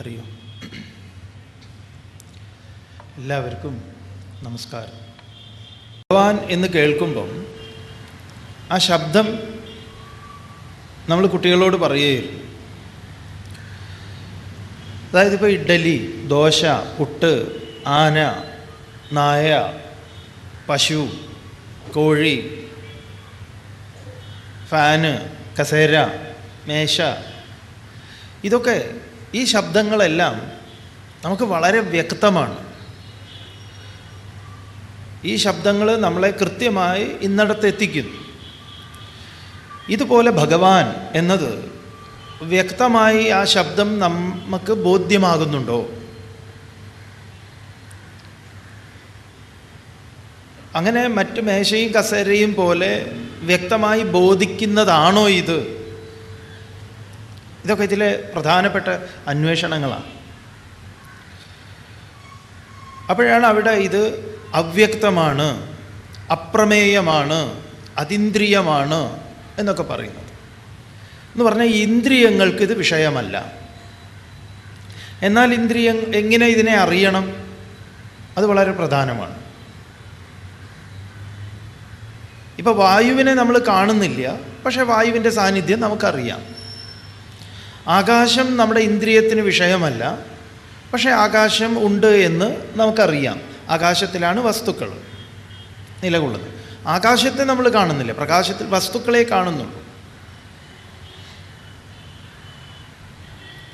ഹരിയോ എല്ലാവർക്കും നമസ്കാരം. ഭഗവാൻ എന്ന് കേൾക്കുമ്പം ആ ശബ്ദം നമ്മൾ കുട്ടികളോട് പറയുകയായിരുന്നു. അതായത് ഇപ്പോൾ ഇഡ്ഡലി ദോശ പുട്ട് ആന നായ പശു കോഴി ഫാന് കസേര മേശ ഇതൊക്കെ ഈ ശബ്ദങ്ങളെല്ലാം നമുക്ക് വളരെ വ്യക്തമാണ്. ഈ ശബ്ദങ്ങൾ നമ്മളെ കൃത്യമായി ഇന്നടത്ത് എത്തിക്കുന്നു. ഇതുപോലെ ഭഗവാൻ എന്നത് വ്യക്തമായി ആ ശബ്ദം നമുക്ക് ബോധ്യമാകുന്നുണ്ടോ? അങ്ങനെ മറ്റു മേശയും കസേരയും പോലെ വ്യക്തമായി ബോധിക്കുന്നതാണോ ഇത്? ഇതൊക്കെ ഇതിലെ പ്രധാനപ്പെട്ട അന്വേഷണങ്ങളാണ്. അപ്പോഴാണ് അവിടെ ഇത് അവ്യക്തമാണ് അപ്രമേയമാണ് അതീന്ദ്രിയമാണ് എന്നൊക്കെ പറയുന്നത്. എന്ന് പറഞ്ഞാൽ ഇന്ദ്രിയങ്ങൾക്ക് ഇത് വിഷയമല്ല. എന്നാൽ ഇന്ദ്രിയ എങ്ങനെ ഇതിനെ അറിയണം? അത് വളരെ പ്രധാനമാണ്. ഇപ്പോൾ വായുവിനെ നമ്മൾ കാണുന്നില്ല പക്ഷേ വായുവിന്റെ സാന്നിധ്യം നമുക്കറിയാം. ആകാശം നമ്മുടെ ഇന്ദ്രിയത്തിന് വിഷയമല്ല പക്ഷേ ആകാശം ഉണ്ട് എന്ന് നമുക്കറിയാം. ആകാശത്തിലാണ് വസ്തുക്കൾ നിലകൊള്ളുന്നത്. ആകാശത്തെ നമ്മൾ കാണുന്നില്ല പ്രകാശത്തിൽ വസ്തുക്കളെ കാണുന്നുള്ളൂ.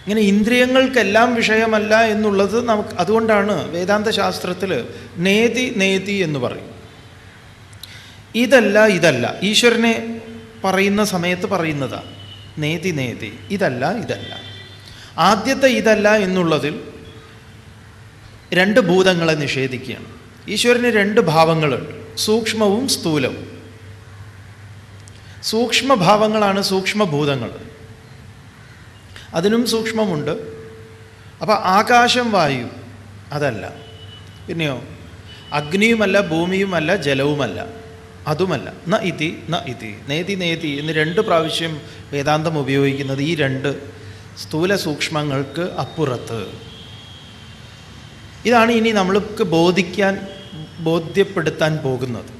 ഇങ്ങനെ ഇന്ദ്രിയങ്ങൾക്കെല്ലാം വിഷയമല്ല എന്നുള്ളത് നമുക്ക് അതുകൊണ്ടാണ് വേദാന്ത ശാസ്ത്രത്തിൽ നേതി നേതി എന്ന് പറയും. ഇതല്ല ഇതല്ല. ഈശ്വരനെ പറയുന്ന സമയത്ത് പറയുന്നതാണ് നേതി നേതി. ഇതല്ല ഇതല്ല. ആദ്യത്തെ ഇതല്ല എന്നുള്ളതിൽ രണ്ട് ഭൂതങ്ങളെ നിഷേധിക്കുകയാണ്. ഈശ്വരന് രണ്ട് ഭാവങ്ങളുണ്ട്. സൂക്ഷ്മവും സ്ഥൂലവും. സൂക്ഷ്മഭാവങ്ങളാണ് സൂക്ഷ്മഭൂതങ്ങൾ. അതിനും സൂക്ഷ്മമുണ്ട്. അപ്പോൾ ആകാശം വായു അതല്ല. പിന്നെയോ അഗ്നിയുമല്ല ഭൂമിയുമല്ല ജലവുമല്ല. അതുമല്ല ന ഇതി ന ഇതി നേതി നേതി എന്ന് രണ്ട് പ്രാവശ്യം വേദാന്തം ഉപയോഗിക്കുന്നത് ഈ രണ്ട് സ്ഥൂല സൂക്ഷ്മങ്ങൾക്ക് അപ്പുറത്ത്. ഇതാണ് ഇനി നമ്മൾക്ക് ബോധിക്കാൻ ബോധ്യപ്പെടുത്താൻ പോകുന്നത്.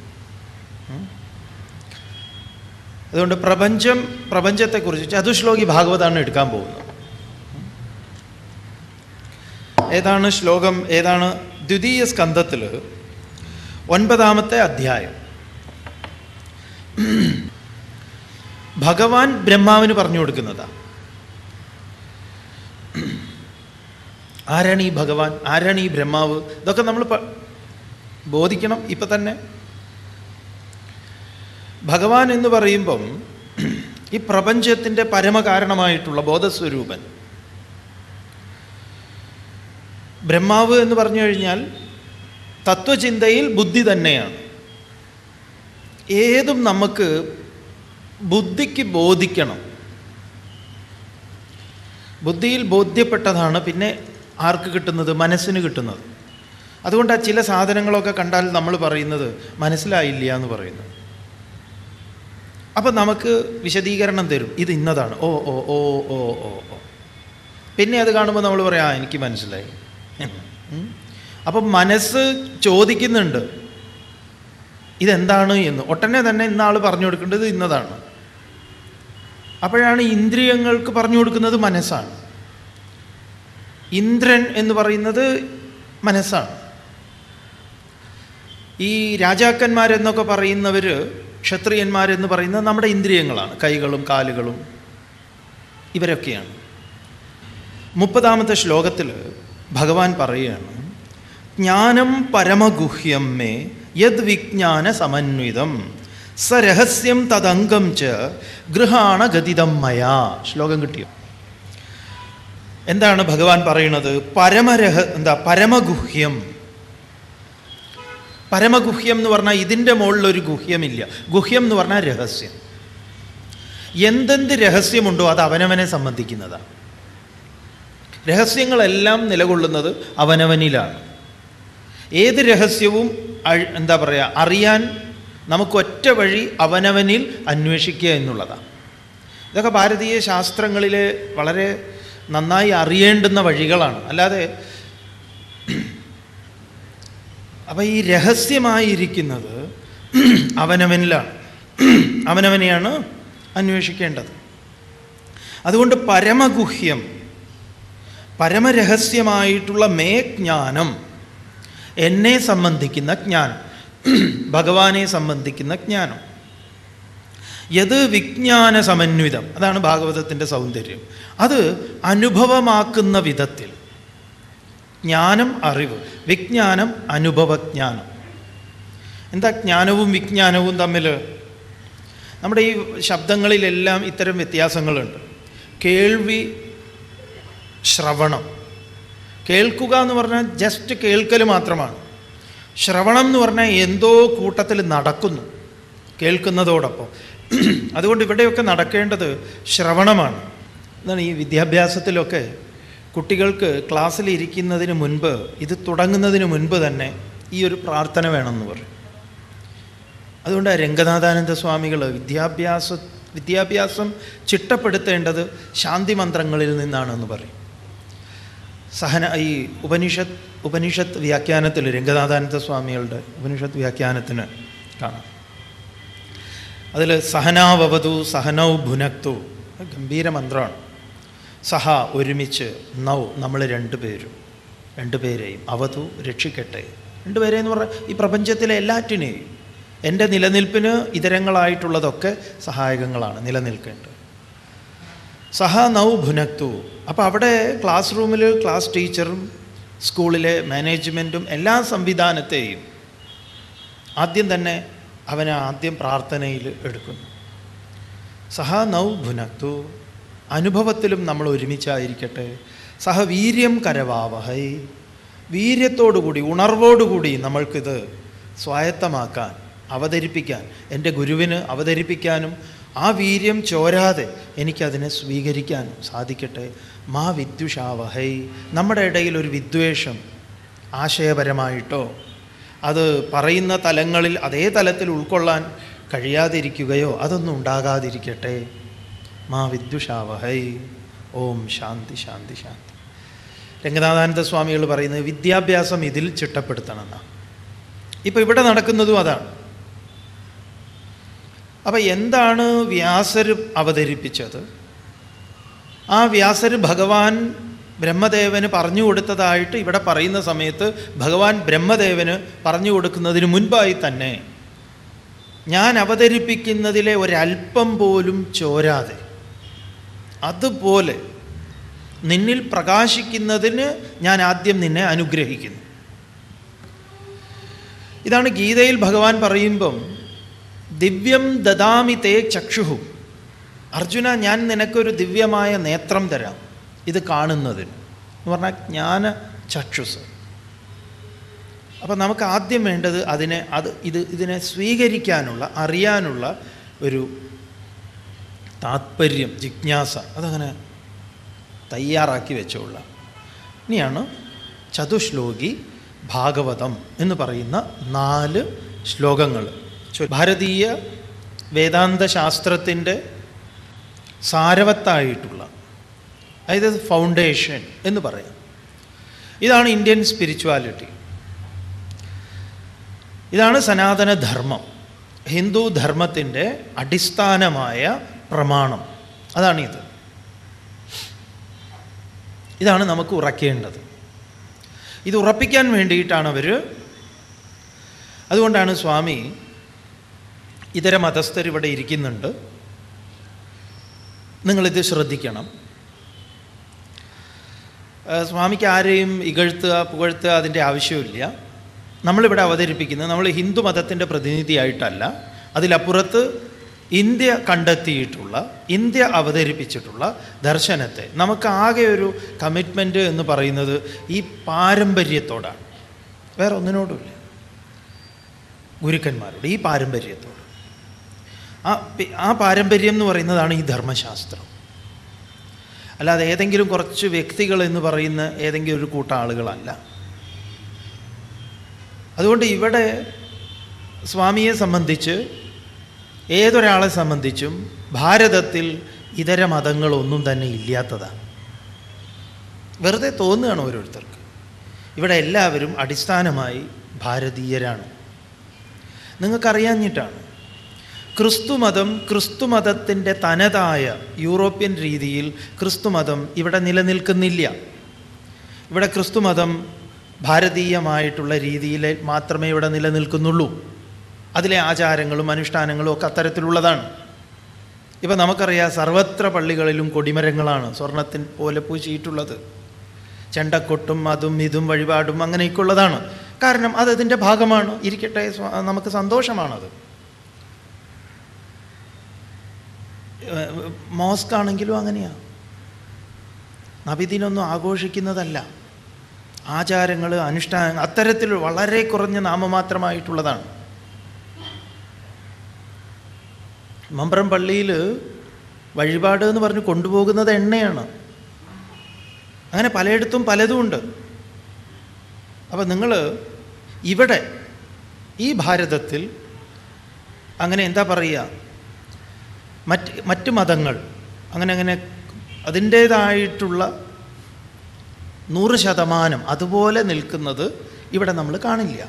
അതുകൊണ്ട് പ്രപഞ്ചം പ്രപഞ്ചത്തെക്കുറിച്ച് ചതുശ്ലോകി ഭാഗവതാണ് എടുക്കാൻ പോകുന്നത്. ഏതാണ് ശ്ലോകം? ഏതാണ്? ദ്വിതീയ സ്കന്ധത്തിൽ ഒൻപതാമത്തെ അധ്യായം. ഭഗവാൻ ബ്രഹ്മാവിന് പറഞ്ഞു കൊടുക്കുന്നതാ. ആരാണ് ഈ ഭഗവാൻ? ആരാണ് ഈ ബ്രഹ്മാവ്? ഇതൊക്കെ നമ്മൾ ബോധിക്കണം ഇപ്പം തന്നെ. ഭഗവാൻ എന്ന് പറയുമ്പം ഈ പ്രപഞ്ചത്തിന്റെ പരമകാരണമായിട്ടുള്ള ബോധസ്വരൂപൻ. ബ്രഹ്മാവ് എന്ന് പറഞ്ഞു കഴിഞ്ഞാൽ തത്വചിന്തയിൽ ബുദ്ധി തന്നെയാണ്. ഏതും നമുക്ക് ബുദ്ധിക്ക് ബോധിക്കണം. ബുദ്ധിയിൽ ബോധ്യപ്പെട്ടതാണ് പിന്നെ ആർക്ക് കിട്ടുന്നത്? മനസ്സിന് കിട്ടുന്നത്. അതുകൊണ്ട് ആ ചില സാധനങ്ങളൊക്കെ കണ്ടാൽ നമ്മൾ പറയുന്നത് മനസ്സിലായില്ല എന്ന് പറയുന്നു അപ്പം നമുക്ക് വിശദീകരണം തരും. ഇത് ഇന്നതാണ്. ഓ ഓ ഓ ഓ ഓ ഓ. പിന്നെ അത് കാണുമ്പോൾ നമ്മൾ പറയാം ആ എനിക്ക് മനസ്സിലായി. അപ്പം മനസ്സ് ചോദിക്കുന്നുണ്ട്. ഇതെന്താണ് എന്ന്. ഒട്ടനെ തന്നെ ഇന്നാൾ പറഞ്ഞു കൊടുക്കേണ്ടത് ഇന്നതാണ്. അപ്പോഴാണ് ഇന്ദ്രിയങ്ങൾക്ക് പറഞ്ഞു കൊടുക്കുന്നത് മനസ്സാണ്. ഇന്ദ്രൻ എന്ന് പറയുന്നത് മനസ്സാണ്. ഈ രാജാക്കന്മാരെന്നൊക്കെ പറയുന്നവർ ക്ഷത്രിയന്മാരെന്ന് പറയുന്നത് നമ്മുടെ ഇന്ദ്രിയങ്ങളാണ്. കൈകളും കാലുകളും ഇവരൊക്കെയാണ്. മുപ്പതാമത്തെ ശ്ലോകത്തിൽ ഭഗവാൻ പറയുകയാണ് ജ്ഞാനം പരമഗുഹ്യം മേ യദ് വിജ്ഞാന സമന്വിതം. സരഹസ്യം തദംഗം ച ഗൃഹാണ ഗതിതം മയാ. ശ്ലോകം കിട്ടിയോ? എന്താണ് ഭഗവാൻ പറയുന്നത്? പരമരഹ എന്താ പരമഗുഹ്യം. പരമഗുഹ്യം എന്ന് പറഞ്ഞാൽ ഇതിന്റെ മുകളിലൊരു ഗുഹ്യമില്ല. ഗുഹ്യം എന്ന് പറഞ്ഞാൽ രഹസ്യം. എന്തെന്ത് രഹസ്യമുണ്ടോ അത് അവനവനെ സംബന്ധിക്കുന്നതാണ്. രഹസ്യങ്ങളെല്ലാം നിലകൊള്ളുന്നത് അവനവനിലാണ്. ഏത് രഹസ്യവും എന്താ പറയുക അറിയാൻ നമുക്ക് ഒറ്റ വഴി അവനവനിൽ അന്വേഷിക്കുക എന്നുള്ളതാണ്. ഇതൊക്കെ ഭാരതീയ ശാസ്ത്രങ്ങളിൽ വളരെ നന്നായി അറിയേണ്ടുന്ന വഴികളാണ്. അല്ലാതെ അപ്പം ഈ രഹസ്യമായിരിക്കുന്നത് അവനവനിലാണ്. അവനവനെയാണ് അന്വേഷിക്കേണ്ടത്. അതുകൊണ്ട് പരമഗുഹ്യം പരമരഹസ്യമായിട്ടുള്ള മേ ജ്ഞാനം എന്നെ സംബന്ധിക്കുന്ന ജ്ഞാനം. ഭഗവാനെ സംബന്ധിക്കുന്ന ജ്ഞാനം. യത് വിജ്ഞാന സമന്വിതം. അതാണ് ഭാഗവതത്തിന്റെ സൗന്ദര്യം. അത് അനുഭവമാക്കുന്ന വിധത്തിൽ. ജ്ഞാനം അറിവ്. വിജ്ഞാനം അനുഭവജ്ഞാനം. എന്താ ജ്ഞാനവും വിജ്ഞാനവും തമ്മിൽ നമ്മുടെ ഈ ശബ്ദങ്ങളിലെല്ലാം ഇത്തരം വ്യത്യാസങ്ങളുണ്ട്. കേൾവി ശ്രവണം. കേൾക്കുക എന്ന് പറഞ്ഞാൽ ജസ്റ്റ് കേൾക്കൽ മാത്രമാണ്. ശ്രവണം എന്ന് പറഞ്ഞാൽ എന്തോ കൂട്ടത്തിൽ നടക്കുന്നു കേൾക്കുന്നതോടൊപ്പം. അതുകൊണ്ട് ഇവിടെയൊക്കെ നടക്കേണ്ടത് ശ്രവണമാണ്. എന്നാണ് ഈ വിദ്യാഭ്യാസത്തിലൊക്കെ കുട്ടികൾക്ക് ക്ലാസ്സിൽ ഇരിക്കുന്നതിന് മുൻപ് ഇത് തുടങ്ങുന്നതിന് മുൻപ് തന്നെ ഈ ഒരു പ്രാർത്ഥന വേണമെന്ന് പറയും. അതുകൊണ്ട് ആ രംഗനാഥാനന്ദ സ്വാമികൾ വിദ്യാഭ്യാസ വിദ്യാഭ്യാസം ചിട്ടപ്പെടുത്തേണ്ടത് ശാന്തി മന്ത്രങ്ങളിൽ നിന്നാണെന്ന് പറയും. സഹന ഈ ഉപനിഷത്ത് ഉപനിഷത്ത് വ്യാഖ്യാനത്തിൽ രംഗനാഥാനന്ദ സ്വാമികളുടെ ഉപനിഷത്ത് വ്യാഖ്യാനത്തിന് കാണാം. അതിൽ സഹനാവവതു സഹനൗ ഭുനക്തു ഗംഭീര മന്ത്രമാണ്. സഹ ഒരുമിച്ച് നൗ നമ്മൾ രണ്ടുപേരും രണ്ടുപേരെയും അവതു രക്ഷിക്കട്ടെ. രണ്ടുപേരെ എന്ന് പറഞ്ഞാൽ ഈ പ്രപഞ്ചത്തിലെ എല്ലാറ്റിനെയും എന്റെ നിലനിൽപ്പിന് ഇതരങ്ങളായിട്ടുള്ളതൊക്കെ സഹായകങ്ങളാണ് നിലനിൽക്കേണ്ടത്. സഹ നൗ ഭുനക്തു. അപ്പോൾ അവിടെ ക്ലാസ് റൂമിൽ ക്ലാസ് ടീച്ചറും സ്കൂളിലെ മാനേജ്മെന്റും എല്ലാ സംവിധാനത്തെയും ആദ്യം തന്നെ അവനെ ആദ്യം പ്രാർത്ഥനയിൽ എടുക്കുന്നു. സഹ നൗ ഭുനക്തു. അനുഭവത്തിലും നമ്മൾ ഒരുമിച്ചായിരിക്കട്ടെ. സഹ വീര്യം കരവാവഹൈ. വീര്യത്തോടുകൂടി ഉണർവോടുകൂടി നമ്മൾക്കിത് സ്വായത്തമാക്കാൻ അവതരിപ്പിക്കാൻ എന്റെ ഗുരുവിന് അവതരിപ്പിക്കാനും ആ വീര്യം ചോരാതെ എനിക്കതിനെ സ്വീകരിക്കാൻ സാധിക്കട്ടെ? മാ വിദ്യുഷാവഹൈ നമ്മുടെ ഇടയിൽ ഒരു വിദ്വേഷം ആശയപരമായിട്ടോ അത് പറയുന്ന തലങ്ങളിൽ അതേ തലത്തിൽ ഉൾക്കൊള്ളാൻ കഴിയാതിരിക്കുകയോ അതൊന്നും ഉണ്ടാകാതിരിക്കട്ടെ? മാ വിദ്യുഷാവഹൈ ഓം ശാന്തി ശാന്തി ശാന്തി. രംഗനാഥാനന്ദ സ്വാമികൾ പറയുന്നത് വിദ്യാഭ്യാസം ഇതിൽ ചിട്ടപ്പെടുത്തണമെന്നാണ് ഇപ്പോൾ ഇവിടെ നടക്കുന്നതും അതാണ്. അപ്പം എന്താണ് വ്യാസർ അവതരിപ്പിച്ചത്? ആ വ്യാസർ ഭഗവാൻ ബ്രഹ്മദേവന് പറഞ്ഞു കൊടുത്തതായിട്ട് ഇവിടെ പറയുന്ന സമയത്ത് ഭഗവാൻ ബ്രഹ്മദേവന് പറഞ്ഞു കൊടുക്കുന്നതിന് മുൻപായി തന്നെ ഞാൻ അവതരിപ്പിക്കുന്നതിലെ ഒരല്പം പോലും ചോരാതെ. അതുപോലെ നിന്നിൽ പ്രകാശിക്കുന്നതിന് ഞാൻ ആദ്യം നിന്നെ അനുഗ്രഹിക്കുന്നു. ഇതാണ് ഗീതയിൽ ഭഗവാൻ പറയുമ്പം ദിവ്യം ദദാമി തേ ചക്ഷുഹു. അർജുന ഞാൻ നിനക്കൊരു ദിവ്യമായ നേത്രം തരാം. ഇത് കാണുന്നതിന്. എന്ന് പറഞ്ഞാൽ ജ്ഞാന ചക്ഷുസ് അപ്പം നമുക്ക് ആദ്യം വേണ്ടത് അതിനെ അത് ഇത് ഇതിനെ സ്വീകരിക്കാനുള്ള അറിയാനുള്ള ഒരു താത്പര്യം ജിജ്ഞാസ. അതങ്ങനെ തയ്യാറാക്കി വെച്ചുള്ള ഇനിയാണ് ചതുശ്ലോകി ഭാഗവതം എന്ന് പറയുന്ന നാല് ശ്ലോകങ്ങൾ. ഭാരതീയ വേദാന്ത ശാസ്ത്രത്തിന്റെ സാരവത്തായിട്ടുള്ള അതായത് ഫൗണ്ടേഷൻ എന്ന് പറയാം. ഇതാണ് ഇന്ത്യൻ സ്പിരിച്വാലിറ്റി ഇതാണ് സനാതനധർമ്മം. ഹിന്ദു ധർമ്മത്തിന്റെ അടിസ്ഥാനമായ പ്രമാണം. അതാണിത് ഇതാണ് നമുക്ക് ഉറക്കേണ്ടത്. ഇത് ഉറപ്പിക്കാൻ വേണ്ടിയിട്ടാണ് അവർ അതുകൊണ്ടാണ് സ്വാമി ഇതര മതസ്ഥർ ഇവിടെ ഇരിക്കുന്നുണ്ട്. നിങ്ങളിത് ശ്രദ്ധിക്കണം. സ്വാമിക്ക് ആരെയും ഇകഴ്ത്തുക പുകഴ്ത്തുക അതിന്റെ ആവശ്യമില്ല. നമ്മളിവിടെ അവതരിപ്പിക്കുന്നത് നമ്മൾ ഹിന്ദു മതത്തിന്റെ പ്രതിനിധിയായിട്ടല്ല. അതിലപ്പുറത്ത് ഇന്ത്യ കണ്ടെത്തിയിട്ടുള്ള ഇന്ത്യ അവതരിപ്പിച്ചിട്ടുള്ള ദർശനത്തെ നമുക്ക് ആകെ ഒരു കമ്മിറ്റ്മെന്റ് എന്ന് പറയുന്നത് ഈ പാരമ്പര്യത്തോടാണ്. വേറെ ഒന്നിനോടുമില്ല. ഗുരുക്കന്മാരോട് ഈ പാരമ്പര്യത്തോട്. ആ ആ പാരമ്പര്യം എന്ന് പറയുന്നതാണ് ഈ ധർമ്മശാസ്ത്രം. അല്ലാതെ ഏതെങ്കിലും കുറച്ച് വ്യക്തികൾ എന്ന് പറയുന്ന ഏതെങ്കിലും ഒരു കൂട്ടം ആളുകളല്ല. അതുകൊണ്ട് ഇവിടെ സ്വാമിയെ സംബന്ധിച്ച് ഏതൊരാളെ സംബന്ധിച്ചും ഭാരതത്തിൽ ഇതര മതങ്ങളൊന്നും തന്നെ ഇല്ലാത്തതാണ്. വെറുതെ തോന്നുകയാണ് ഓരോരുത്തർക്ക്. ഇവിടെ എല്ലാവരും അടിസ്ഥാനമായി ഭാരതീയരാണ്. നിങ്ങൾക്കറിയാഞ്ഞിട്ടാണ്. ക്രിസ്തുമതം ക്രിസ്തുമതത്തിന്റെ തനതായ യൂറോപ്യൻ രീതിയിൽ ക്രിസ്തുമതം ഇവിടെ നിലനിൽക്കുന്നില്ല. ഇവിടെ ക്രിസ്തുമതം ഭാരതീയമായിട്ടുള്ള രീതിയിൽ മാത്രമേ ഇവിടെ നിലനിൽക്കുന്നുള്ളൂ. അതിലെ ആചാരങ്ങളും അനുഷ്ഠാനങ്ങളും ഒക്കെ അത്തരത്തിലുള്ളതാണ്. ഇപ്പം നമുക്കറിയാം സർവത്ര പള്ളികളിലും കൊടിമരങ്ങളാണ് സ്വർണത്തിൻ പോലെ പൂശിയിട്ടുള്ളത്. ചെണ്ടക്കൊട്ടും അതും ഇതും വഴിപാടും അങ്ങനെയൊക്കെ ഉള്ളതാണ്. കാരണം അതതിന്റെ ഭാഗമാണ്. ഇരിക്കട്ടെ നമുക്ക് സന്തോഷമാണത്. മോസ്ക് ആണെങ്കിലും അങ്ങനെയാണ് നബിദിനൊന്നും ആഘോഷിക്കുന്നതല്ല. ആചാരങ്ങൾ അനുഷ്ഠാനങ്ങൾ അത്തരത്തിൽ വളരെ കുറഞ്ഞ നാമമാത്രമായിട്ടുള്ളതാണ്. മമ്പ്രം പള്ളിയിൽ വഴിപാട് എന്ന് പറഞ്ഞ് കൊണ്ടുപോകുന്നത് എണ്ണയാണ്. അങ്ങനെ പലയിടത്തും പലതും ഉണ്ട്. അപ്പോൾ നിങ്ങൾ ഇവിടെ ഈ ഭാരതത്തിൽ അങ്ങനെ എന്താ പറയുക? മറ്റ് മറ്റ് മതങ്ങൾ അങ്ങനെ അങ്ങനെ അതിന്റേതായിട്ടുള്ള നൂറ് ശതമാനം അതുപോലെ നിൽക്കുന്നത് ഇവിടെ നമ്മൾ കാണില്ല.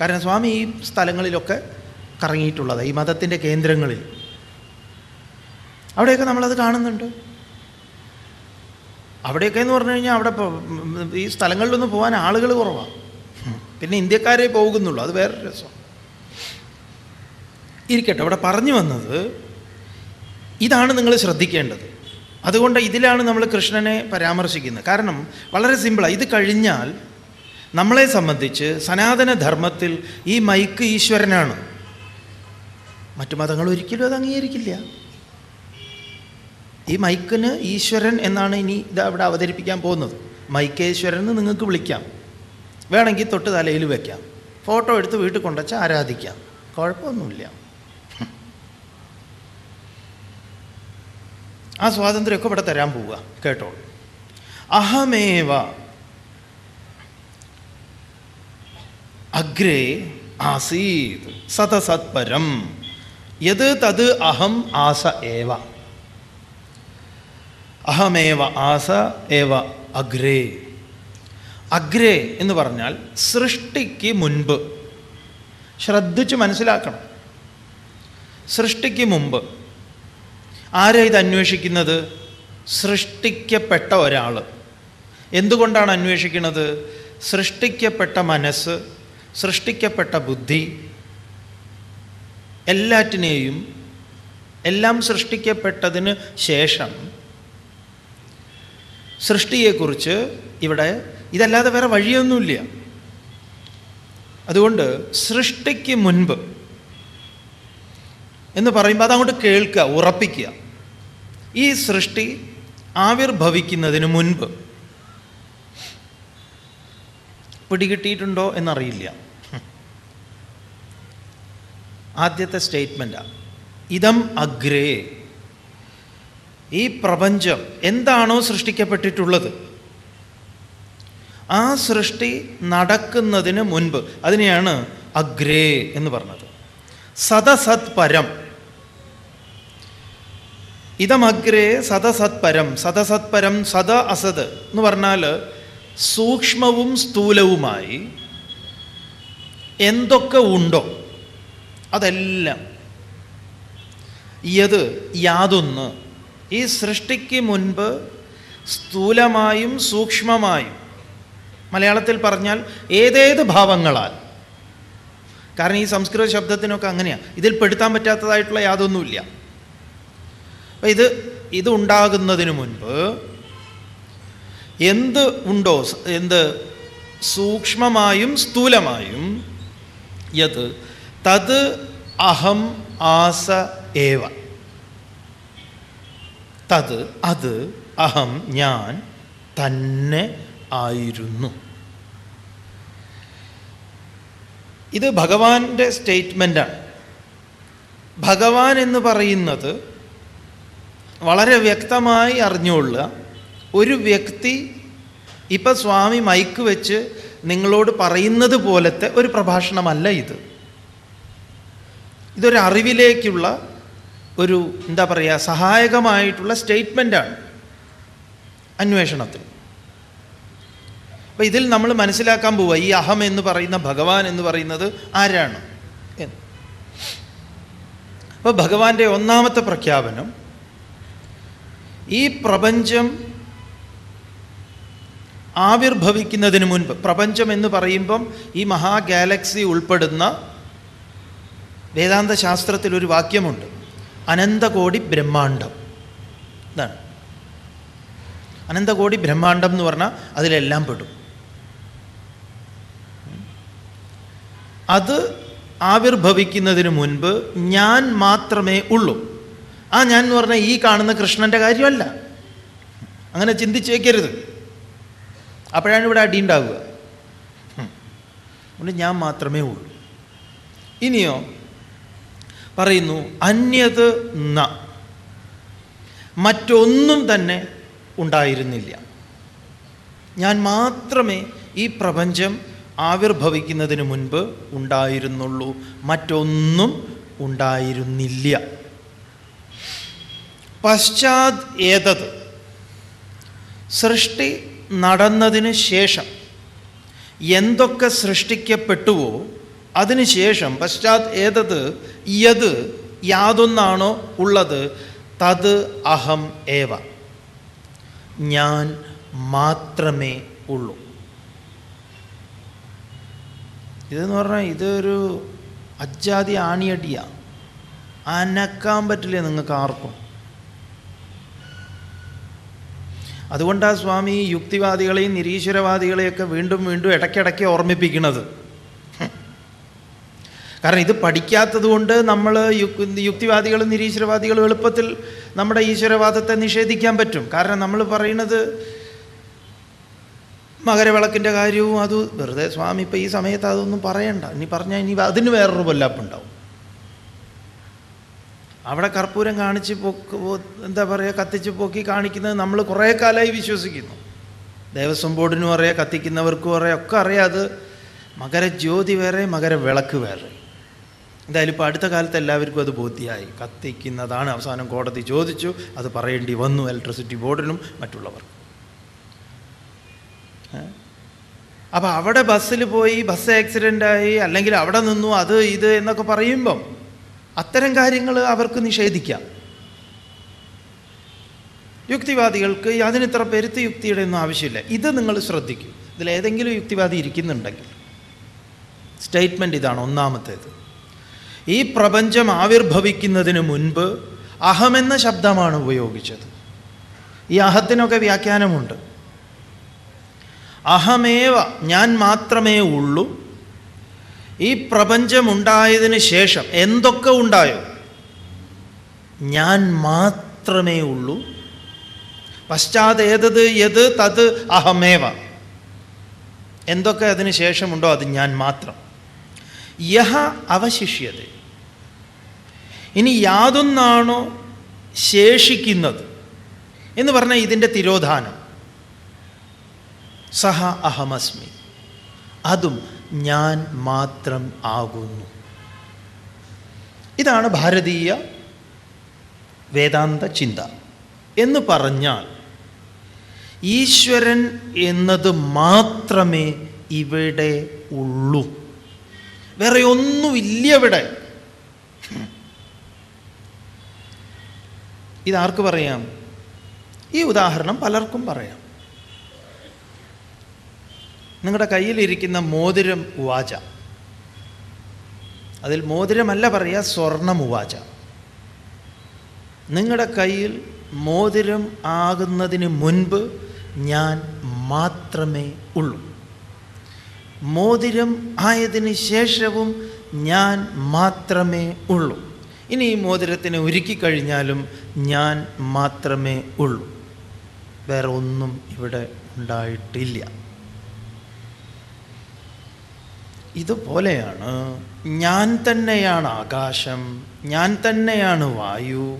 കാരണം സ്വാമി ഈ സ്ഥലങ്ങളിലൊക്കെ കറങ്ങിയിട്ടുള്ളത് ഈ മതത്തിന്റെ കേന്ദ്രങ്ങളിൽ. അവിടെയൊക്കെ നമ്മളത് കാണുന്നുണ്ട്. അവിടെയൊക്കെ എന്ന് പറഞ്ഞു കഴിഞ്ഞാൽ അവിടെ ഈ സ്ഥലങ്ങളിലൊന്നും പോകാൻ ആളുകൾ കുറവാണ് പിന്നെ ഇന്ത്യക്കാരെ പോകുന്നുള്ളൂ അത് വേറെ രസം. ഇരിക്കട്ടെ അവിടെ പറഞ്ഞു വന്നത് ഇതാണ് നിങ്ങൾ ശ്രദ്ധിക്കേണ്ടത്. അതുകൊണ്ട് ഇതിലാണ് നമ്മൾ കൃഷ്ണനെ പരാമർശിക്കുന്നത്. കാരണം വളരെ സിമ്പിളാണ് ഇത് കഴിഞ്ഞാൽ നമ്മളെ സംബന്ധിച്ച് സനാതനധർമ്മത്തിൽ ഈ മൈക്ക് ഈശ്വരനാണ്. മറ്റു മതങ്ങൾ ഒരിക്കലും അത് അംഗീകരിക്കില്ല. ഈ മൈക്കിന് ഈശ്വരൻ എന്നാണ് ഇനി ഇത് അവിടെ അവതരിപ്പിക്കാൻ പോകുന്നത്. മൈക്കേശ്വരൻ എന്ന് നിങ്ങൾക്ക് വിളിക്കാം. വേണമെങ്കിൽ തൊട്ട് തലയിൽ വയ്ക്കാം ഫോട്ടോ എടുത്ത് വീട്ടിൽ കൊണ്ടുവച്ച് ആരാധിക്കാം. കുഴപ്പമൊന്നുമില്ല. ആ സ്വാതന്ത്ര്യമൊക്കെ ഇവിടെ തരാൻ പോവുക. കേട്ടോ? അഹമേവ അഗ്രേ ആസീത് സതസത്പരം. യത് തത് അഹം ആസ ഏവ. അഹമേവ ആസ ഏവ അഗ്രേ. അഗ്രേ എന്ന് പറഞ്ഞാൽ സൃഷ്ടിക്ക് മുൻപ്. ശ്രദ്ധിച്ച് മനസ്സിലാക്കണം. സൃഷ്ടിക്ക് മുമ്പ്. ആരാ ഇത് അന്വേഷിക്കുന്നത്? സൃഷ്ടിക്കപ്പെട്ട ഒരാൾ എന്തുകൊണ്ടാണ് അന്വേഷിക്കുന്നത്? സൃഷ്ടിക്കപ്പെട്ട മനസ്സ് സൃഷ്ടിക്കപ്പെട്ട ബുദ്ധി എല്ലാറ്റിനെയും എല്ലാം സൃഷ്ടിക്കപ്പെട്ടതിന് ശേഷം സൃഷ്ടിയെക്കുറിച്ച് ഇവിടെ ഇതല്ലാതെ വേറെ വഴിയൊന്നുമില്ല. അതുകൊണ്ട് സൃഷ്ടിക്ക് മുൻപ് എന്ന് പറയുമ്പോൾ അതങ്ങോട്ട് കേൾക്കുക ഉറപ്പിക്കുക. ഈ സൃഷ്ടി ആവിർഭവിക്കുന്നതിന് മുൻപ് പിടികിട്ടിയിട്ടുണ്ടോ എന്നറിയില്ല. ആദ്യത്തെ സ്റ്റേറ്റ്മെന്റാണ് ഇതം അഗ്രേ. ഈ പ്രപഞ്ചം എന്താണോ സൃഷ്ടിക്കപ്പെട്ടിട്ടുള്ളത്. ആ സൃഷ്ടി നടക്കുന്നതിന് മുൻപ് അതിനെയാണ് അഗ്രേ എന്ന് പറഞ്ഞത്. സദസത് പരം. ഇതമഗ്രേ സദസത്പരം സദസത്പരം സദ അസത് എന്ന് പറഞ്ഞാൽ സൂക്ഷ്മവും സ്ഥൂലവുമായി എന്തൊക്കെ ഉണ്ടോ അതെല്ലാം. യത് യാതൊന്ന്. ഈ സൃഷ്ടിക്ക് മുൻപ് സ്ഥൂലമായും സൂക്ഷ്മമായും. മലയാളത്തിൽ പറഞ്ഞാൽ ഏതേത് ഭാവങ്ങളാൽ. കാരണം ഈ സംസ്കൃത ശബ്ദത്തിനൊക്കെ അങ്ങനെയാണ് ഇതിൽ പെടുത്താൻ പറ്റാത്തതായിട്ടുള്ള യാതൊന്നുമില്ല. അപ്പം ഇത് ഇത് ഉണ്ടാകുന്നതിന് മുൻപ് എന്ത് ഉണ്ടോ എന്ത് സൂക്ഷ്മമായും സ്ഥൂലമായും യത് തത് അഹം ആസ ഏവ. തത് അത് അഹം ഞാൻ തന്നെ ആയിരുന്നു. ഇത് ഭഗവാന്റെ സ്റ്റേറ്റ്മെന്റാണ് ഭഗവാൻ എന്ന് പറയുന്നത് വളരെ വ്യക്തമായി അറിഞ്ഞുകൊള്ളുക. ഒരു വ്യക്തി ഇപ്പം സ്വാമി മൈക്ക് വെച്ച് നിങ്ങളോട് പറയുന്നത് പോലത്തെ ഒരു പ്രഭാഷണമല്ല ഇത്. ഇതൊരു അറിവിലേക്കുള്ള ഒരു എന്താ പറയുക സഹായകമായിട്ടുള്ള സ്റ്റേറ്റ്മെന്റാണ് അന്വേഷണത്തിൽ അപ്പം ഇതിൽ നമ്മൾ മനസ്സിലാക്കാൻ പോവുക ഈ അഹം എന്ന് പറയുന്ന ഭഗവാൻ എന്ന് പറയുന്നത് ആരാണ് എന്ന്. അപ്പോൾ ഭഗവാന്റെ ഒന്നാമത്തെ പ്രഖ്യാപനം ഈ പ്രപഞ്ചം ആവിർഭവിക്കുന്നതിന് മുൻപ് പ്രപഞ്ചം എന്ന് പറയുമ്പം ഈ മഹാഗാലക്സി ഉൾപ്പെടുന്ന വേദാന്ത ശാസ്ത്രത്തിൽ ഒരു വാക്യമുണ്ട്. അനന്തകോടി ബ്രഹ്മാണ്ടം. ഇതാണ്. അനന്തകോടി ബ്രഹ്മാണ്ടം എന്ന് പറഞ്ഞാൽ അതിലെല്ലാം പെടും. അത് ആവിർഭവിക്കുന്നതിന് മുൻപ് ഞാൻ മാത്രമേ ഉള്ളൂ. ആ ഞാൻ എന്ന് പറഞ്ഞാൽ ഈ കാണുന്ന കൃഷ്ണന്റെ കാര്യമല്ല. അങ്ങനെ ചിന്തിച്ച് വയ്ക്കരുത് അപ്പോഴാണ് ഇവിടെ അടി ഉണ്ടാവുക അതുകൊണ്ട് ഞാൻ മാത്രമേ ഉള്ളൂ. ഇനിയോ പറയുന്നു അന്യത് ന. മറ്റൊന്നും തന്നെ ഉണ്ടായിരുന്നില്ല. ഞാൻ മാത്രമേ ഈ പ്രപഞ്ചം ആവിർഭവിക്കുന്നതിന് മുൻപ് ഉണ്ടായിരുന്നുള്ളൂ. മറ്റൊന്നും ഉണ്ടായിരുന്നില്ല. പശ്ചാത് ഏതത്? സൃഷ്ടി നടന്നതിന് ശേഷം. എന്തൊക്കെ സൃഷ്ടിക്കപ്പെട്ടുവോ അതിനുശേഷം പശ്ചാത് ഏതത് യത് യാതൊന്നാണോ ഉള്ളത്? തത് അഹം ഏവ. ഞാൻ മാത്രമേ ഉള്ളൂ. ഇതെന്ന് പറഞ്ഞാൽ ഇതൊരു അജാതി ആണിയടിയാണ് അനക്കാൻ പറ്റില്ല നിങ്ങൾക്ക് ആർക്കും? അതുകൊണ്ടാണ് സ്വാമി യുക്തിവാദികളെയും നിരീശ്വരവാദികളെയൊക്കെ വീണ്ടും വീണ്ടും ഇടയ്ക്കിടയ്ക്ക് ഓർമ്മിപ്പിക്കുന്നത്. കാരണം ഇത് പഠിക്കാത്തത് കൊണ്ട് നമ്മൾ യുക്തിവാദികളും നിരീശ്വരവാദികളും എളുപ്പത്തിൽ നമ്മുടെ ഈശ്വരവാദത്തെ നിഷേധിക്കാൻ പറ്റും. കാരണം നമ്മൾ പറയുന്നത് മകരവിളക്കിന്റെ കാര്യവും അത് വെറുതെ സ്വാമി ഇപ്പം ഈ സമയത്ത് അതൊന്നും പറയണ്ട. ഇനി പറഞ്ഞാൽ ഇനി അതിന് വേറൊരു പൊല്ലാപ്പുണ്ടാവും. അവിടെ കർപ്പൂരം കാണിച്ച് പൊക്ക് എന്താ പറയുക കത്തിച്ച് പോക്കി കാണിക്കുന്നത് നമ്മൾ കുറേ കാലമായി വിശ്വസിക്കുന്നു. ദേവസ്വം ബോർഡിനും അറിയാം കത്തിക്കുന്നവർക്കും അറിയാം ഒക്കെ അറിയാം അത് മകരജ്യോതി വേറെ മകരവിളക്ക് വേറെ. എന്തായാലും ഇപ്പോൾ അടുത്ത കാലത്ത് എല്ലാവർക്കും അത് ബോധ്യമായി കത്തിക്കുന്നതാണ് അവസാനം കോടതി ചോദിച്ചു അത് പറയേണ്ടി വന്നു ഇലക്ട്രിസിറ്റി ബോർഡിനും മറ്റുള്ളവർക്കും. അപ്പോൾ അവിടെ ബസ്സിൽ പോയി ബസ് ആക്സിഡന്റായി അല്ലെങ്കിൽ അവിടെ നിന്നു അത് ഇത് എന്നൊക്കെ പറയുമ്പം അത്തരം കാര്യങ്ങൾ അവർക്ക് നിഷേധിക്കാം. യുക്തിവാദികൾക്ക് അതിനിത്ര പെരുത്ത യുക്തിയുടെ ഒന്നും ആവശ്യമില്ല. ഇത് നിങ്ങൾ ശ്രദ്ധിക്കും. ഇതിൽ ഏതെങ്കിലും യുക്തിവാദി ഇരിക്കുന്നുണ്ടെങ്കിൽ. സ്റ്റേറ്റ്മെന്റ് ഇതാണ് ഒന്നാമത്തേത്. ഈ പ്രപഞ്ചം ആവിർഭവിക്കുന്നതിന് മുൻപ് അഹമെന്ന ശബ്ദമാണ് ഉപയോഗിച്ചത്. ഈ അഹത്തിനൊക്കെ വ്യാഖ്യാനമുണ്ട്. അഹമേവ ഞാൻ മാത്രമേ ഉള്ളൂ ഈ പ്രപഞ്ചമുണ്ടായതിന് ശേഷം എന്തൊക്കെ ഉണ്ടായോ? ഞാൻ മാത്രമേ ഉള്ളൂ. പശ്ചാത്തേതത് യത് തത് അഹമേവ. എന്തൊക്കെ അതിന് ശേഷമുണ്ടോ അത് ഞാൻ മാത്രം. യഹ അവശിഷ്യത ഇനി യാതൊന്നാണോ ശേഷിക്കുന്നത്? എന്ന് പറഞ്ഞാൽ ഇതിന്റെ തിരോധാനം. സഹ അഹമസ്മി. അതും ഞാൻ മാത്രം ആകുന്നു. ഇതാണ് ഭാരതീയ വേദാന്ത ചിന്ത. എന്ന് പറഞ്ഞാൽ ഈശ്വരൻ എന്നത് മാത്രമേ ഇവിടെ ഉള്ളൂ. വേറെ ഒന്നുമില്ല ഇവിടെ. ഇതാർക്ക് പറയാം? ഈ ഉദാഹരണം പലർക്കും പറയാം. നിങ്ങളുടെ കയ്യിലിരിക്കുന്ന മോതിരം ഉവാച. അതിൽ മോതിരമല്ല പറയുക സ്വർണം ഉവാച. നിങ്ങളുടെ കയ്യിൽ മോതിരം ആകുന്നതിന് മുൻപ് ഞാൻ മാത്രമേ ഉള്ളൂ. മോതിരം ആയതിനു ശേഷവും ഞാൻ മാത്രമേ ഉള്ളൂ. ഇനി ഈ മോതിരത്തിനെ ഒരുക്കി കഴിഞ്ഞാലും ഞാൻ മാത്രമേ ഉള്ളൂ. വേറെ ഒന്നും ഇവിടെ ഉണ്ടായിട്ടില്ല. ഇതുപോലെയാണ്. ഞാൻ തന്നെയാണ് ആകാശം ഞാൻ തന്നെയാണ് വായു.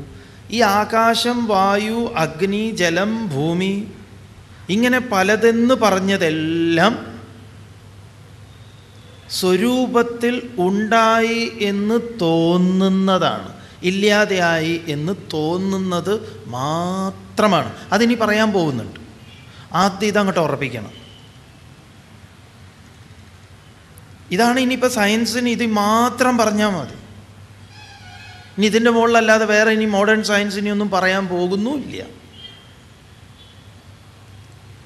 ഈ ആകാശം വായു അഗ്നി ജലം ഭൂമി ഇങ്ങനെ പലതെന്ന് പറഞ്ഞതെല്ലാം സ്വരൂപത്തിൽ ഉണ്ടായി എന്ന് തോന്നുന്നതാണ്. ഇല്ലാതെയായി എന്ന് തോന്നുന്നത് മാത്രമാണ്. അതിനി പറയാൻ പോകുന്നുണ്ട്. ആദ്യം ഇതങ്ങോട്ട് ഉറപ്പിക്കണം. ഇതാണ് ഇനിയിപ്പോൾ സയൻസിന് ഇത് മാത്രം പറഞ്ഞാൽ മതി. ഇനി ഇതിന്റെ മുകളിലല്ലാതെ വേറെ ഇനി മോഡേൺ സയൻസിനെ ഒന്നും പറയാൻ പോകുന്നുമില്ല.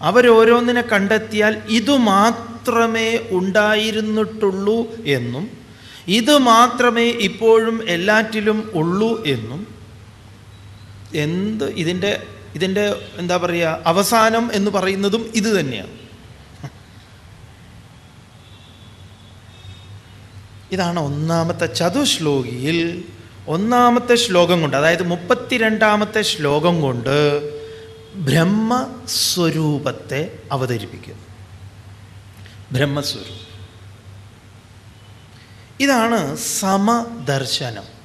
അവരോരോന്നിനെ കണ്ടെത്തിയാൽ ഇത് മാത്രമേ ഉണ്ടായിരുന്നിട്ടുള്ളൂ എന്നും ഇത് മാത്രമേ ഇപ്പോഴും എല്ലാറ്റിലും ഉള്ളൂ എന്നും എന്ത് ഇതിന്റെ ഇതിന്റെ എന്താ പറയുക അവസാനം എന്ന് പറയുന്നതും ഇത് തന്നെയാണ്. ഇതാണ് ഒന്നാമത്തെ ചതുശ്ലോകിയിൽ ഒന്നാമത്തെ ശ്ലോകം കൊണ്ട് അതായത് മുപ്പത്തിരണ്ടാമത്തെ ശ്ലോകം കൊണ്ട് ബ്രഹ്മസ്വരൂപത്തെ അവതരിപ്പിക്കുന്നു. ബ്രഹ്മസ്വരൂപം. ഇതാണ് സമദർശനം.